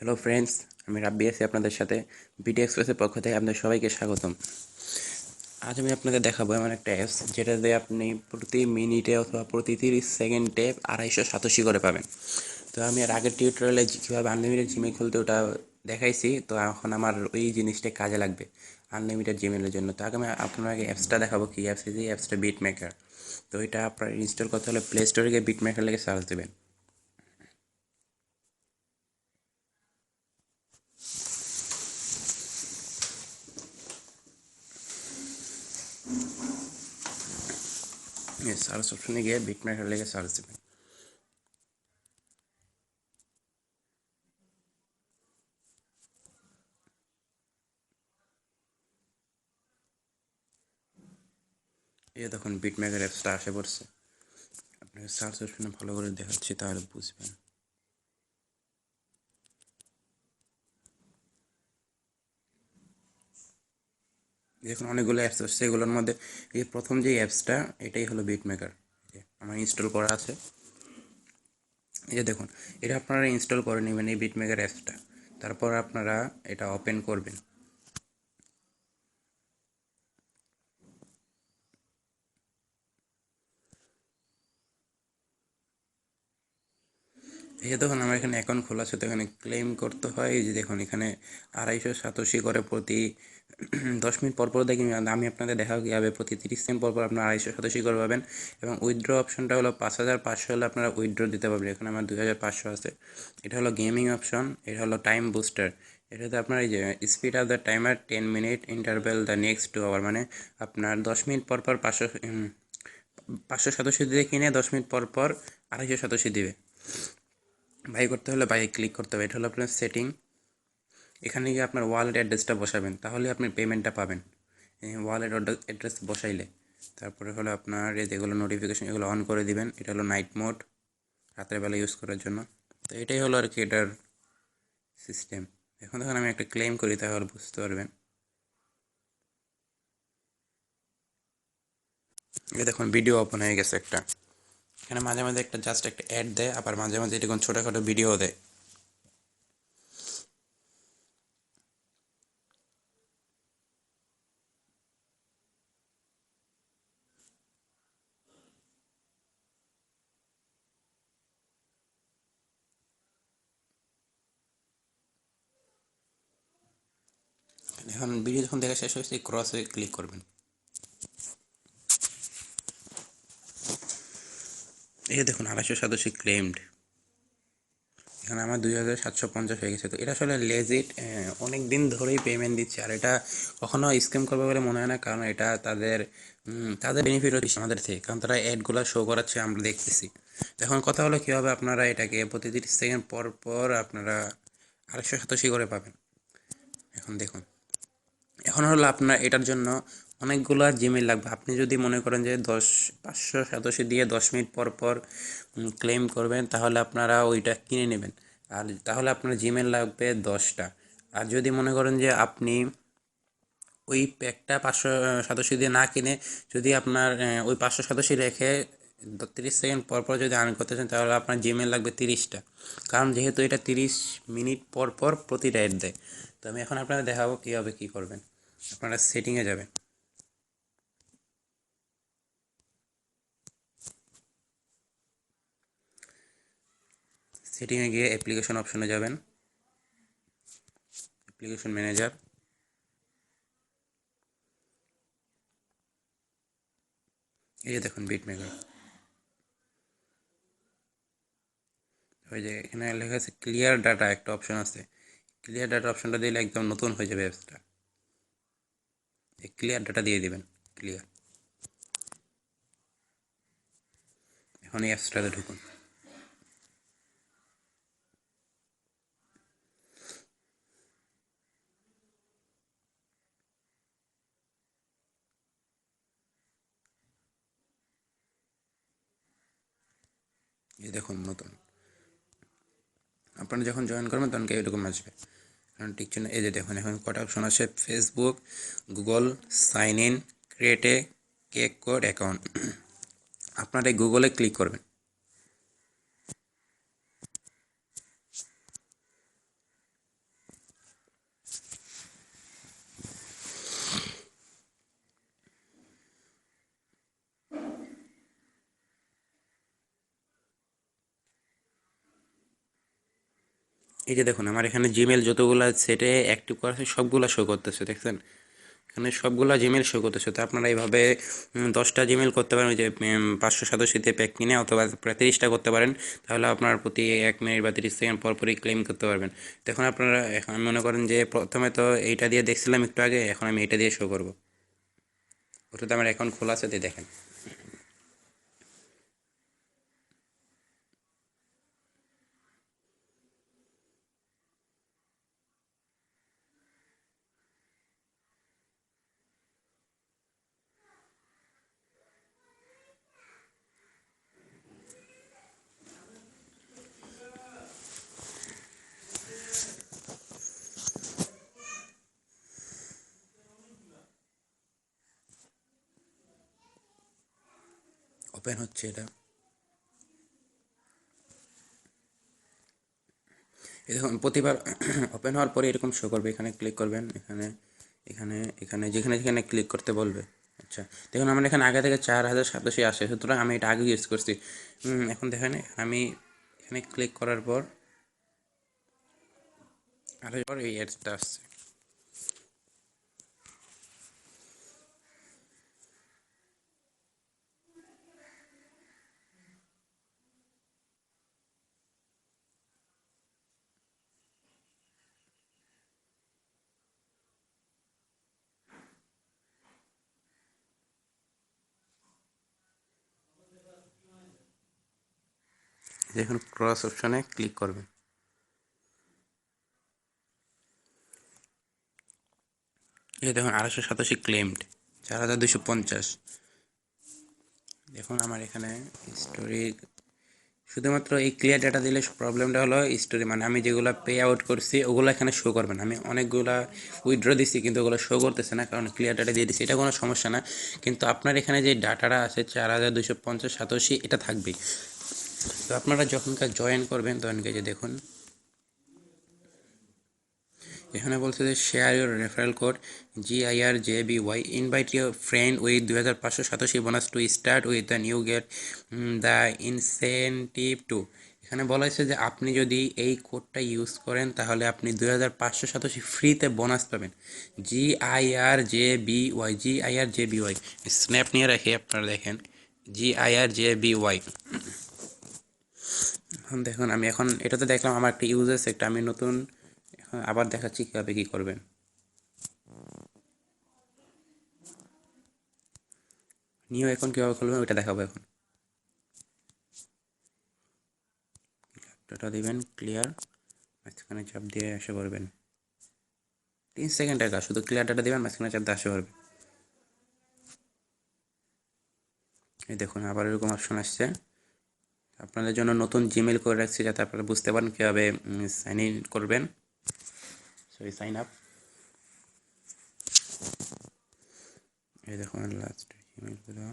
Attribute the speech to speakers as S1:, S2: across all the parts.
S1: Hello friends আমি রাব্বি আছি আপনাদের সাথে। বিটি এক্সপ্রেসের পক্ষ থেকে আপনাদের সবাইকে স্বাগতম। আজ আমি আপনাদের দেখাবো এমন একটা অ্যাপস যেটা দিয়ে আপনি প্রতি মিনিটে অথবা প্রতি তিরিশ সেকেন্ডে আড়াইশো সাতাশি করে পাবেন। তো আমি আর আগের টিউটোরিয়ালে কীভাবে আনলিমিটেড জিমেল খুলতে ওটা দেখাইছি। তো এখন আমার ওই জিনিসটা কাজে লাগবে আনলিমিটেড জিমেলের জন্য। তো আগে আমি আপনাকে অ্যাপসটা দেখাবো কি অ্যাপস এই অ্যাপসটা বিট মেকার তো এটা আপনার ইনস্টল করতে হলে প্লে স্টোরে গিয়ে বিট মেকার লেগে সার্চ দেবেন। সার্চ অপশনে গিয়ে বিট লেগে সার্চ দেবেন এই দেখুন বিট মেকার অ্যাপসটা আসে পড়ছে। আপনাকে সার্চ অপশনে ভালো করে দেখাচ্ছি, তাহলে বুঝবেন। দেখুন, অনেকগুলো অ্যাপস আছে। সেগুলোর মধ্যে এই প্রথম যে অ্যাপসটা এটাই হলো বিট মেকার আমার ইনস্টল করা আছে। এই যে দেখুন, এটা আপনারা ইনস্টল করে নেবেন এই বিট মেকার অ্যাপসটা তারপর আপনারা এটা ওপেন করবেন। এই যে দেখুন, আমার এখানে অ্যাকাউন্ট খোলা আছে, তো এখানে ক্লেম করতে হয়। এই যে দেখুন, এখানে আড়াইশো সাতাশি করে প্রতি দশ মিনিট পর পর দেখি, আমি আপনাদের দেখাও কীভাবে প্রতি তিরিশ সেকেন্ড পর পর আপনারা আড়াইশো সাতাশি করে পাবেন। এবং উইথড্র অপশনটা হলো পাঁচ হাজার পাঁচশো হলে আপনারা উইথড্র দিতে পারবেন। এখানে আমার দুই হাজার পাঁচশো আছে। এটা হলো গেমিং অপশন এটা হলো টাইম বুস্টার এটাতে আপনার এই যে speed of the timer ten minute interval the next two hour মানে আপনার দশ মিনিট পর পর পাঁচশো পাঁচশো সাতাশি দিয়ে কিনে দশ মিনিট পর পর আড়াইশো সাতাশি দিবে। বাই করতে হলে বাই ক্লিক করতে হবে। এটা হলো আপনার সেটিং এখানে গিয়ে আপনার ওয়ালেট অ্যাড্রেসটা বসাবেন, তাহলে আপনি পেমেন্টটা পাবেন। ওয়ালেট অ্যাড্রেস বসাইলে। তারপরে হলো আপনার যেগুলো নোটিফিকেশন এগুলো অন করে দিবেন। এটা হলো নাইট মোড রাতের বেলা ইউজ করার জন্য। তো এটাই হলো আর কি এটার সিস্টেম এখন দেখুন আমি একটা ক্লেম করি, তাহলে বুঝতে পারবেন। দেখুন ভিডিও ওপেন হয়ে গেছে একটা। এখানে মাঝে মাঝে একটা জাস্ট একটা অ্যাড দেয়, আবার মাঝে মাঝে এরকম ছোটোখাটো ভিডিও দেয়। এখন ভিডিও যখন দেখা শেষ হয়েছে ক্রসে ক্লিক করবেন। এই দেখুন আড়াইশো সাতাশি ক্লেমড এখানে আমার দুই হাজার সাতশো পঞ্চাশ হয়ে গেছে। তো এটা আসলে লেজিট অনেক দিন ধরেই পেমেন্ট দিচ্ছে। আর এটা কখনো স্ক্যাম করবে বলে মনে হয় না, কারণ এটা তাদের তাদের বেনিফিট হচ্ছে আমাদের থেকে, কারণ তারা অ্যাডগুলো শো করাচ্ছে, আমরা দেখতেছি। এখন কথা হলো কীভাবে আপনারা এটাকে প্রতি তিরিশ সেকেন্ড পর পর আপনারা আড়াইশো সাতাশি করে পাবেন। এখন দেখুন। এখন হলো আপনার এটার জন্য অনেকগুলো জিমেল লাগবে। আপনি যদি মনে করেন যে দশ, পাঁচশো সাতাশি দিয়ে দশ মিনিট পর পর ক্লেম করবেন, তাহলে আপনারা ওইটা কিনে নেবেন। আর তাহলে আপনার জিমেল লাগবে দশটা। আর যদি মনে করেন যে আপনি ওই প্যাকটা পাঁচশো সাতাশি দিয়ে না কিনে যদি আপনার ওই পাঁচশো সাতাশি রেখে তিরিশ সেকেন্ড পর পর যদি আর্ন করতে চান, তাহলে আপনার জিমেল লাগবে তিরিশটা। কারণ যেহেতু এটা তিরিশ মিনিট পর পর প্রতিটা অ্যাড দেয়। তো আমি এখন আপনাদের দেখাবো কীভাবে কী করবেন। আপনারা সেটিংয়ে যাবেন। সেটিংয়ে গিয়ে অ্যাপ্লিকেশন অপশনে যাবেন। অ্যাপ্লিকেশন ম্যানেজার এই যে দেখুন বিট মেকার ওই যে এখানে লেখা আছে ক্লিয়ার ডাটা একটা অপশন আছে। ক্লিয়ার ডাটা অপশনটা দিলে একদম নতুন হয়ে যাবে অ্যাপসটা ক্লিয়ার ডাটা দিয়ে দিবেন ক্লিয়ার এখন এই অ্যাপসটাতে ঢুকুন। এই দেখুন নতুন। আপনারা যখন জয়েন করবেন, তখন এরকম আসবে। কারণ ঠিক না এই যে দেখুন, এখন কটা অপশন আছে? ফেসবুক গুগল সাইন ইন ক্রিয়েটে কেক কোড অ্যাকাউন্ট আপনারা এই গুগলে ক্লিক করবেন। এই যে দেখুন, আমার এখানে জিমেল যতগুলো সেটে অ্যাক্টিভ করা আছে, সবগুলো শো করতেছে, দেখছেন? এখানে সবগুলো জিমেল শো করতেছে। তো আপনারা এইভাবে দশটা জিমেল করতে পারেন যে পাঁচশো সদস্যতে প্যাক কিনে অথবা প্রায় তিরিশটা করতে পারেন, তাহলে আপনার প্রতি এক মিনিট বা তিরিশ সেকেন্ড পর পরই ক্লেম করতে পারবেন। এখন আপনারা এখন মনে করেন যে, প্রথমে তো এইটা দিয়ে দেখছিলাম একটু আগে, এখন আমি এটা দিয়ে শো করব। ওটাতে আমার অ্যাকাউন্ট খোলা আছে দেখেন। ওপেন হচ্ছে এটা। এই দেখুন, প্রতিবার ওপেন হওয়ার পরে এরকম শো করবে। এখানে ক্লিক করবেন, এখানে এখানে এখানে, যেখানে যেখানে ক্লিক করতে বলবে। আচ্ছা দেখুন, আমার এখানে আগে থেকে চার হাজার সাতাশি আসে, সুতরাং আমি এটা আগে ইউজ করছি। এখন দেখেন, আমি এখানে ক্লিক করার পর আর এই অ্যাডসটা আসছে। দেখুন ক্রস অপশনে ক্লিক করবেন। এই দেখুন আড়াইশো সাতাশি ক্লেমড চার হাজার দুশো পঞ্চাশ। দেখুন আমার এখানে স্টোরি শুধুমাত্র এই ক্লিয়ার ডাটা দিলে প্রবলেমটা হলো স্টোরি মানে আমি যেগুলো পে আউট করছি, ওগুলো এখানে শো করবে না। আমি অনেকগুলা উইথড্র দিচ্ছি কিন্তু ওগুলো শো করতেছে না, কারণ ক্লিয়ার ডাটা দিয়ে দিচ্ছি এটা কোনো সমস্যা না। কিন্তু আপনার এখানে যে ডাটাটা আছে, চার হাজার দুশো পঞ্চাশ সাতাশি, এটা থাকবেই। তো আপনারা যখনকার জয়েন করবেন, তখনকে যে দেখুন। এখানে বলছে যে share your referral code G I R J B Y invite your friend with দুই হাজার পাঁচশো সাতাশি bonus to start with the new get the incentive to এখানে বলা হয়েছে যে, আপনি যদি এই কোডটা ইউজ করেন, তাহলে আপনি দুই হাজার পাঁচশো সাতাশি ফ্রিতে বোনাস পাবেন। G I R J B Y G I R J B Y snap নিয়ে রাখি, আপনারা দেখেন। G I R J B Y দেখুন, আমি এখন এটাতে দেখলাম আমার একটা ইউজ আছে একটা আমি নতুন আবার দেখাচ্ছি কীভাবে কী করবেন। নিউ এখন কীভাবে খুলবেন ওইটা দেখাবো এখন। ল্যাপটপটা দিবেন ক্লিয়ার মাঝখানে চাপ দিয়ে এসে করবেন। তিন সেকেন্ডের কাজ, শুধু ক্লিয়ার ডাটা দিবেন, মাঝখানে চাপ দিয়ে আসে করবেন। এই দেখুন, আবার এরকম অপশন আসছে। আপনাদের জন্য নতুন জিমেল করে রাখছি যাতে আপনারা বুঝতে পারেন কীভাবে সাইন ইন করবেন। সরি সাইন আপ এই দেখুন লাস্ট জিমেলগুলো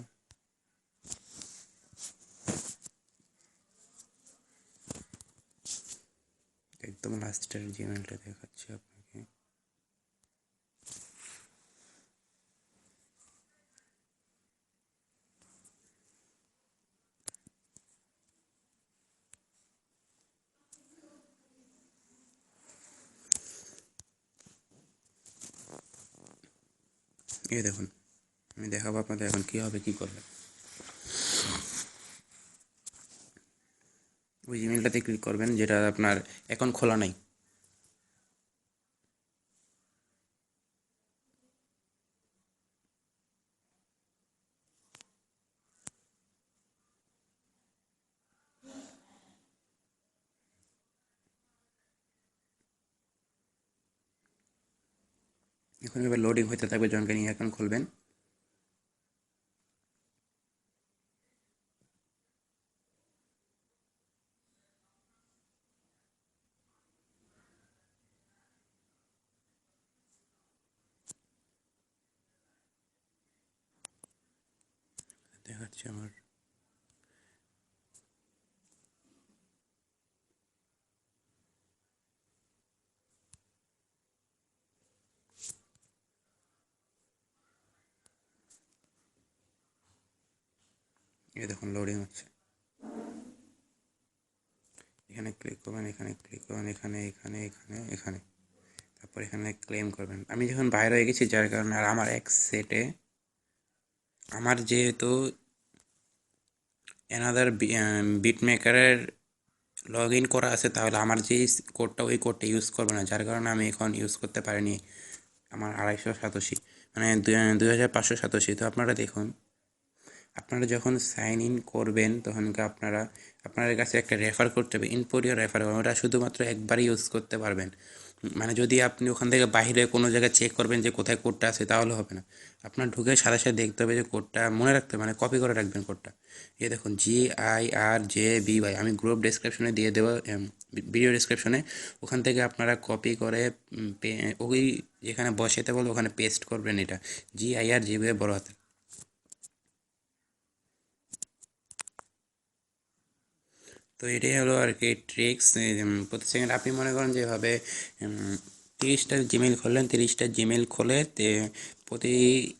S1: একদম লাস্টের জিমেলটা দেখাচ্ছি আপনাকে এই দেখুন, আমি দেখাবো আপনাদের এখন কী হবে, কী করবে। ওই ইমেলটাতে ক্লিক করবেন, যেটা আপনার এখন খোলা নাই। এখন এবার লোডিং হতে থাকবে জনকে নিয়ে এখন খুলবেন। দেখাচ্ছি আমার এই দেখুন লোডিং হচ্ছে। এখানে ক্লিক করবেন, এখানে ক্লিক করবেন, এখানে এখানে এখানে এখানে। তারপর এখানে ক্লেম করবেন। আমি যখন বাইরে হয়ে গেছি, যার কারণে আর আমার এক সেটে আমার যেহেতু এনাদার বিট মেকারের লগ ইন করা আছে, তাহলে আমার যে কোডটা ওই কোডটা ইউজ করবে না। যার কারণে আমি এখন ইউজ করতে পারিনি। আমার আড়াইশো সাতাশি মানে দুই হাজার পাঁচশো সাতাশি। তো আপনারা দেখুন আপনারা যখন সাইন ইন করবেন, তখন কি আপনারা, আপনাদের কাছে একটা রেফার করতে হবে ইনপোরিও রেফার ওটা শুধুমাত্র একবারই ইউজ করতে পারবেন। মানে যদি আপনি ওখান থেকে বাইরে কোনো জায়গায় চেক করবেন যে কোথায় কোডটা আছে, তাহলে হবে না। আপনার ঢুকে সাথে সাথে দেখতে হবে যে কোডটা মনে রাখতে মানে কপি করে রাখবেন কোডটা এই দেখুন G I R J B Y আমি গ্রুপ ডিসক্রিপশনে দিয়ে দেবো ভিডিও ডিসক্রিপশনে ওখান থেকে আপনারা কপি করে ওই যেখানে বসাতে বলে ওখানে পেস্ট করবেন এটা। জি আই আর জি বড় হাতে তো এটাই হলো আর কি ট্রিক্স প্রতি সেকেন্ড আপনি মনে করেন যেভাবে তিরিশটা জিমেল খুললেন, তিরিশটা জিমেল খুলে প্রতি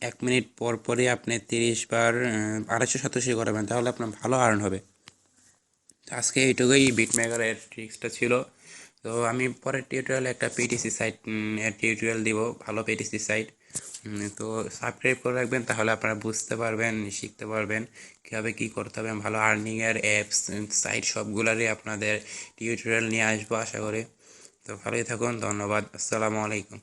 S1: এক মিনিট পর পরই আপনি তিরিশ বার আড়াইশো সাতাশি করাবেন, তাহলে আপনার ভালো আর্ন হবে। তো আজকে এইটুকুই বিট বিটমেকারের ট্রিক্সটা ছিল। তো আমি পরের টিউটোরিয়ালে একটা পিটিসি সাইট টিউটোরিয়াল দিব, ভালো পিটিসি সাইট তো সাবস্ক্রাইব করে রাখবেন, তাহলে আপনারা বুঝতে পারবেন, শিখতে পারবেন কীভাবে কী করতে হবে। ভালো আর্নিংয়ের অ্যাপস সাইট সবগুলারই আপনাদের টিউটোরিয়াল নিয়ে আসব আশা করি। তো ভালোই থাকুন, ধন্যবাদ, আসসালামু আলাইকুম।